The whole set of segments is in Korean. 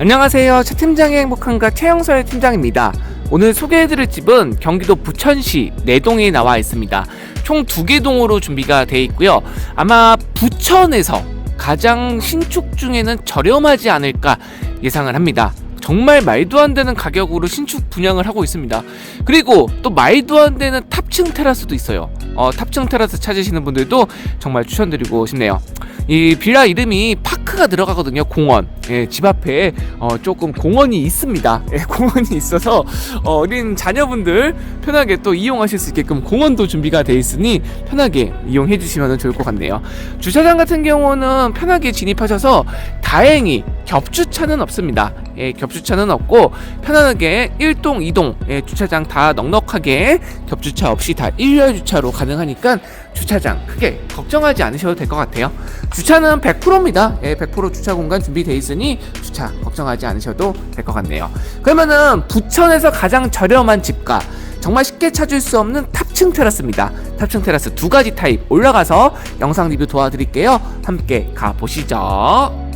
안녕하세요. 최 팀장의 행복한가 최영설 팀장입니다. 오늘 소개해드릴 집은 경기도 부천시 내동에 나와 있습니다. 총 두 개 동으로 준비가 되어 있고요. 아마 부천에서 가장 신축 중에는 저렴하지 않을까 예상을 합니다. 정말 말도 안 되는 가격으로 신축 분양을 하고 있습니다. 그리고 또 말도 안 되는 탑층 테라스도 있어요. 어, 탑층 테라스 찾으시는 분들도 정말 추천드리고 싶네요. 이 빌라 이름이 파크가 들어가거든요. 공원. 예, 집 앞에 어, 조금 공원이 있습니다. 예, 공원이 있어서 어, 어린 자녀분들 편하게 또 이용하실 수 있게끔 공원도 준비가 돼 있으니 편하게 이용해 주시면 좋을 것 같네요. 주차장 같은 경우는 편하게 진입하셔서 다행히 겹주차는 없습니다. 예, 겹주차는 없고 편안하게 1동, 2동 예, 주차장 다 넉넉하게 겹주차 없이 다 일렬 주차로 가능하니까 주차장 크게 걱정하지 않으셔도 될 것 같아요. 주차는 100%입니다. 예, 100% 주차 공간 준비되어 있으니 주차 걱정하지 않으셔도 될 것 같네요. 그러면은 부천에서 가장 저렴한 집가 정말 쉽게 찾을 수 없는 탑층 테라스입니다. 탑층 테라스 두 가지 타입 올라가서 영상 리뷰 도와드릴게요. 함께 가보시죠.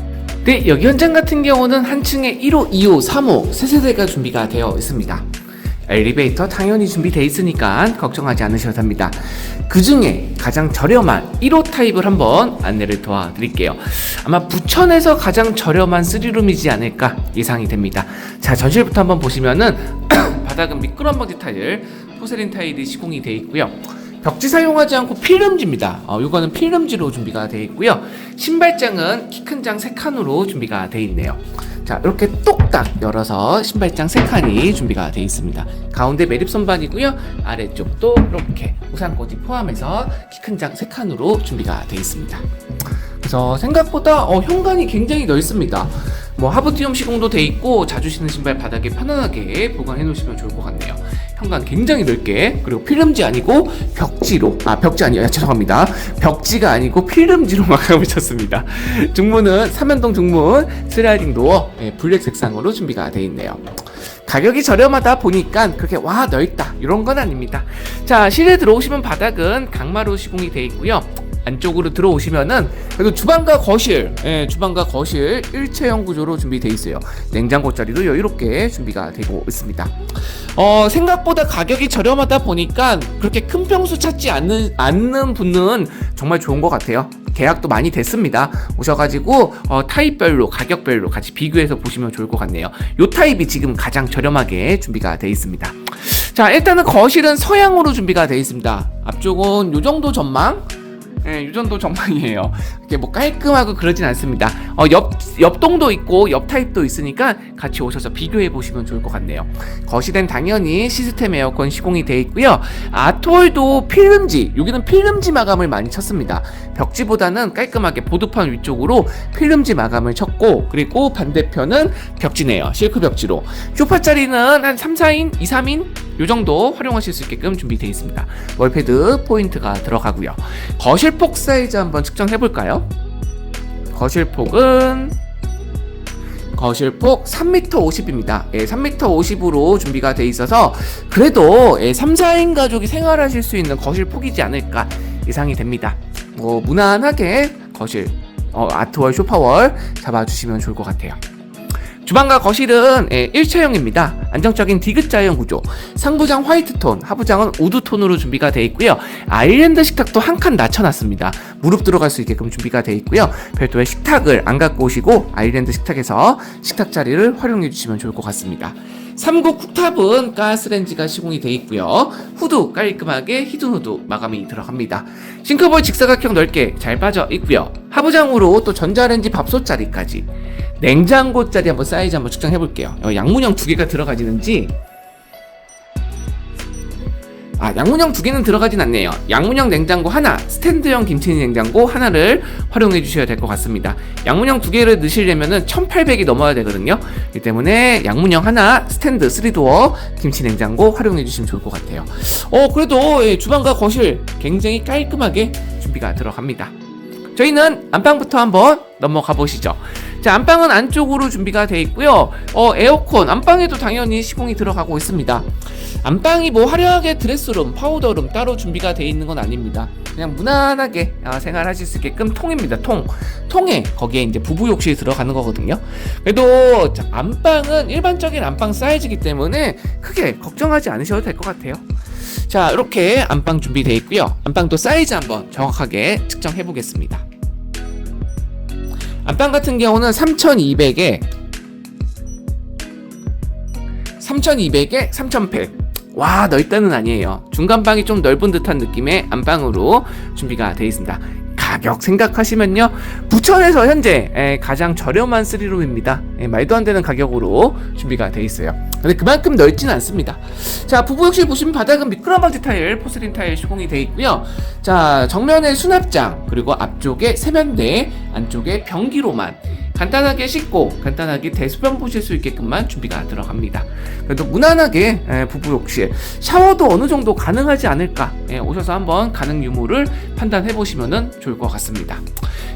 네, 여기 현장 같은 경우는 한 층에 1호, 2호, 3호 세 세대가 준비가 되어 있습니다. 엘리베이터 당연히 준비되어 있으니까 걱정하지 않으셔도 합니다. 그 중에 가장 저렴한 1호 타입을 한번 안내를 도와드릴게요. 아마 부천에서 가장 저렴한 3룸이지 않을까 예상이 됩니다. 자, 전실부터 한번 보시면은 바닥은 미끄럼 방지 타일, 포세린 타일이 시공이 되어 있고요. 벽지 사용하지 않고 필름지입니다. 어, 이거는 필름지로 준비가 되어 있고요. 신발장은 키 큰 장 3칸으로 준비가 되어 있네요. 자, 이렇게 똑딱 열어서 신발장 3칸이 준비가 되어 있습니다. 가운데 매립 선반이고요. 아래쪽도 이렇게 우산꽂이 포함해서 키 큰 장 3칸으로 준비가 되어 있습니다. 그래서 생각보다 어, 현관이 굉장히 넓습니다. 뭐 하부티움 시공도 돼 있고 자주 신는 신발 바닥에 편안하게 보관해 놓으시면 좋을 것 같네요. 현관 굉장히 넓게 그리고 필름지 아니고 벽지로. 아 벽지 아니에요. 죄송합니다. 벽지가 아니고 필름지로 마감을 쳤습니다. 중문은 삼연동 중문 슬라이딩 도어 예, 블랙 색상으로 준비가 돼 있네요. 가격이 저렴하다 보니까 그렇게 와 넓다. 이런 건 아닙니다. 자 실내 들어오시면 바닥은 강마루 시공이 돼 있고요 안쪽으로 들어오시면은 그래도 주방과 거실, 예, 주방과 거실 일체형 구조로 준비되어 있어요. 냉장고 자리도 여유롭게 준비가 되고 있습니다. 어, 생각보다 가격이 저렴하다 보니까 그렇게 큰 평수 찾지 않는, 않는 분은 정말 좋은 것 같아요. 계약도 많이 됐습니다. 오셔가지고 어, 타입별로 가격별로 같이 비교해서 보시면 좋을 것 같네요. 요 타입이 지금 가장 저렴하게 준비가 되어 있습니다. 자, 일단은 거실은 서양으로 준비가 되어 있습니다. 앞쪽은 요 정도 전망. 예, 이 정도 전망이에요. 이렇게 뭐 깔끔하고 그러진 않습니다. 어, 옆, 옆동도 있고 옆 타입도 있으니까 같이 오셔서 비교해 보시면 좋을 것 같네요. 거실엔 당연히 시스템 에어컨 시공이 되어 있고요. 아트월도 필름지, 여기는 필름지 마감을 많이 쳤습니다. 벽지보다는 깔끔하게 보드판 위쪽으로 필름지 마감을 쳤고, 그리고 반대편은 벽지네요. 실크 벽지로. 쇼파 자리는 한 3, 4인, 2, 3인 요 정도 활용하실 수 있게끔 준비되어 있습니다. 월패드 포인트가 들어가고요. 거실 폭 사이즈 한번 측정해 볼까요? 거실폭은 거실폭 3m 50입니다. 예, 3m 50으로 준비가 돼 있어서 그래도 예, 3, 4인 가족이 생활하실 수 있는 거실폭이지 않을까 예상이 됩니다. 뭐 무난하게 거실 어, 아트월 쇼파월 잡아주시면 좋을 것 같아요. 주방과 거실은 예, 일체형입니다. 안정적인 디귿자형 구조. 상부장 화이트톤, 하부장은 우드톤으로 준비가 되어 있고요. 아일랜드 식탁도 한 칸 낮춰놨습니다. 무릎 들어갈 수 있게끔 준비가 되어 있고요. 별도의 식탁을 안 갖고 오시고 아일랜드 식탁에서 식탁 자리를 활용해 주시면 좋을 것 같습니다. 3구 쿡탑은 가스렌지가 시공이 되어 있고요. 후드 깔끔하게 히든 후드 마감이 들어갑니다. 싱크볼 직사각형 넓게 잘 빠져 있고요. 하부장으로 또 전자레인지 밥솥 자리까지 냉장고 자리 한번 사이즈 한번 측정해 볼게요. 어, 양문형 두 개가 들어가지는지 아 양문형 두 개는 들어가진 않네요. 양문형 냉장고 하나, 스탠드형 김치 냉장고 하나를 활용해 주셔야 될 것 같습니다. 양문형 두 개를 넣으시려면은 1,800이 넘어야 되거든요. 이 때문에 양문형 하나, 스탠드 3도어 김치 냉장고 활용해 주시면 좋을 것 같아요. 어 그래도 예, 주방과 거실 굉장히 깔끔하게 준비가 들어갑니다. 저희는 안방부터 한번 넘어가 보시죠. 자, 안방은 안쪽으로 준비가 돼 있고요. 어, 에어컨 안방에도 당연히 시공이 들어가고 있습니다. 안방이 뭐 화려하게 드레스룸, 파우더룸 따로 준비가 돼 있는 건 아닙니다. 그냥 무난하게 어, 생활하실 수 있게끔 통입니다. 통. 통에 거기에 이제 부부 욕실이 들어가는 거거든요. 그래도 자, 안방은 일반적인 안방 사이즈이기 때문에 크게 걱정하지 않으셔도 될 것 같아요. 자, 이렇게 안방 준비되어 있고요. 안방도 사이즈 한번 정확하게 측정해 보겠습니다. 안방 같은 경우는 3200에 3200에 3100. 와, 넓다는 아니에요. 중간 방이 좀 넓은 듯한 느낌의 안방으로 준비가 되어 있습니다. 가격 생각하시면요. 부천에서 현재 에, 가장 저렴한 3룸입니다. 에, 말도 안 되는 가격으로 준비가 되어 있어요. 근데 그만큼 넓진 않습니다. 자, 부부 욕실 보시면 바닥은 미끄럼 방지 타일, 포슬린 타일 시공이 되어 있고요. 자, 정면에 수납장, 그리고 앞쪽에 세면대, 안쪽에 변기로만 간단하게 씻고 간단하게 대수변 보실 수 있게끔만 준비가 들어갑니다. 그래도 무난하게 에, 부부 욕실 샤워도 어느 정도 가능하지 않을까 에, 오셔서 한번 가능 유무를 판단해 보시면 좋을 것 같습니다.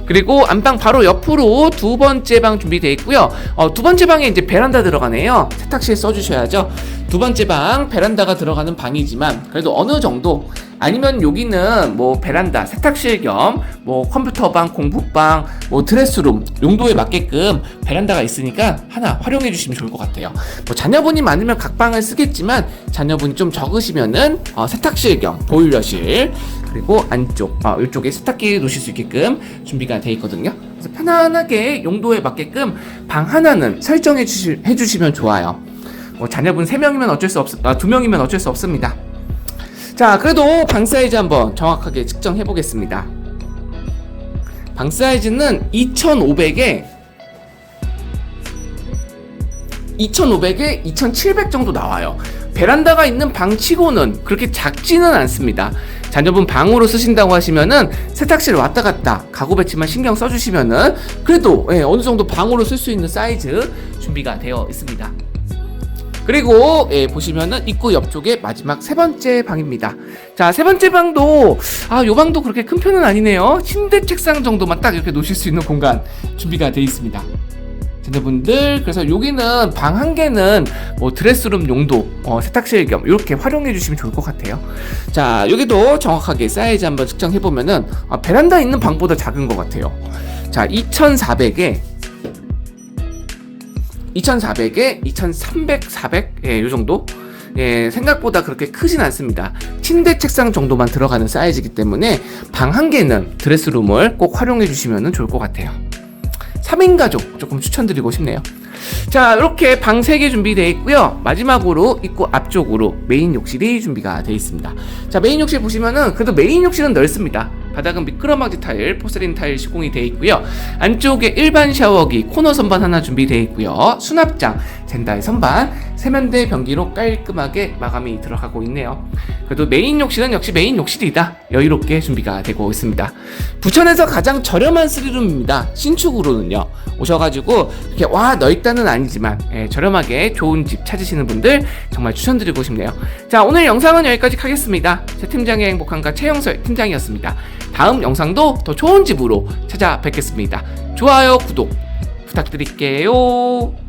그리고 안방 바로 옆으로 두 번째 방 준비되어 있고요. 어, 두 번째 방에 이제 베란다 들어가네요. 세탁실 써주셔야죠. 두 번째 방 베란다가 들어가는 방이지만 그래도 어느 정도 아니면 여기는 뭐 베란다 세탁실 겸 뭐 컴퓨터방 공부방 뭐 드레스룸 용도에 맞게끔 베란다가 있으니까 하나 활용해 주시면 좋을 것 같아요. 뭐 자녀분이 많으면 각 방을 쓰겠지만 자녀분이 좀 적으시면은 어, 세탁실 겸 보일러실 그리고 안쪽 어, 이쪽에 세탁기 놓으실 수 있게끔 준비가 되어 있거든요. 그래서 편안하게 용도에 맞게끔 방 하나는 설정해 주시, 해주시면 좋아요. 뭐 자녀분 3명이면 어쩔 수 없, 아, 2명이면 어쩔 수 없습니다 자, 그래도 방 사이즈 한번 정확하게 측정해 보겠습니다. 방 사이즈는 2,500에 2,500에 2,700 정도 나와요. 베란다가 있는 방 치고는 그렇게 작지는 않습니다. 자녀분 방으로 쓰신다고 하시면은 세탁실 왔다 갔다 가구 배치만 신경 써주시면은 그래도 예, 어느 정도 방으로 쓸 수 있는 사이즈 준비가 되어 있습니다. 그리고 예, 보시면은 입구 옆쪽에 마지막 세 번째 방입니다. 자, 세 번째 방도 아, 요 방도 그렇게 큰 편은 아니네요. 침대 책상 정도만 딱 이렇게 놓으실 수 있는 공간 준비가 되어 있습니다. 자녀분들 그래서 여기는 방 한 개는 뭐 드레스룸 용도 어, 세탁실 겸 이렇게 활용해 주시면 좋을 것 같아요 자 여기도 정확하게 사이즈 한번 측정해 보면은 아, 베란다 있는 방보다 작은 것 같아요 자 2400에 2400에 2300, 400, 예, 요 정도? 예, 생각보다 그렇게 크진 않습니다. 침대 책상 정도만 들어가는 사이즈이기 때문에 방 한 개는 드레스룸을 꼭 활용해 주시면 좋을 것 같아요. 3인 가족 조금 추천드리고 싶네요. 자, 이렇게 방 3개 준비되어 있고요. 마지막으로 입구 앞쪽으로 메인 욕실이 준비가 되어 있습니다. 자, 메인 욕실 보시면은 그래도 메인 욕실은 넓습니다. 바닥은 미끄럼막지 타일, 포슬린 타일 시공이 되어 있고요. 안쪽에 일반 샤워기, 코너 선반 하나 준비되어 있고요. 수납장, 젠다의 선반, 세면대 변기로 깔끔하게 마감이 들어가고 있네요. 그래도 메인 욕실은 역시 메인 욕실이다. 여유롭게 준비가 되고 있습니다. 부천에서 가장 저렴한 스리룸입니다. 신축으로는요. 오셔가지고 이렇게 와 넓다는 아니지만 예, 저렴하게 좋은 집 찾으시는 분들 정말 추천드리고 싶네요. 자 오늘 영상은 여기까지 하겠습니다. 제 팀장의 행복한가 최영설 팀장이었습니다. 다음 영상도 더 좋은 집으로 찾아뵙겠습니다. 좋아요, 구독 부탁드릴게요.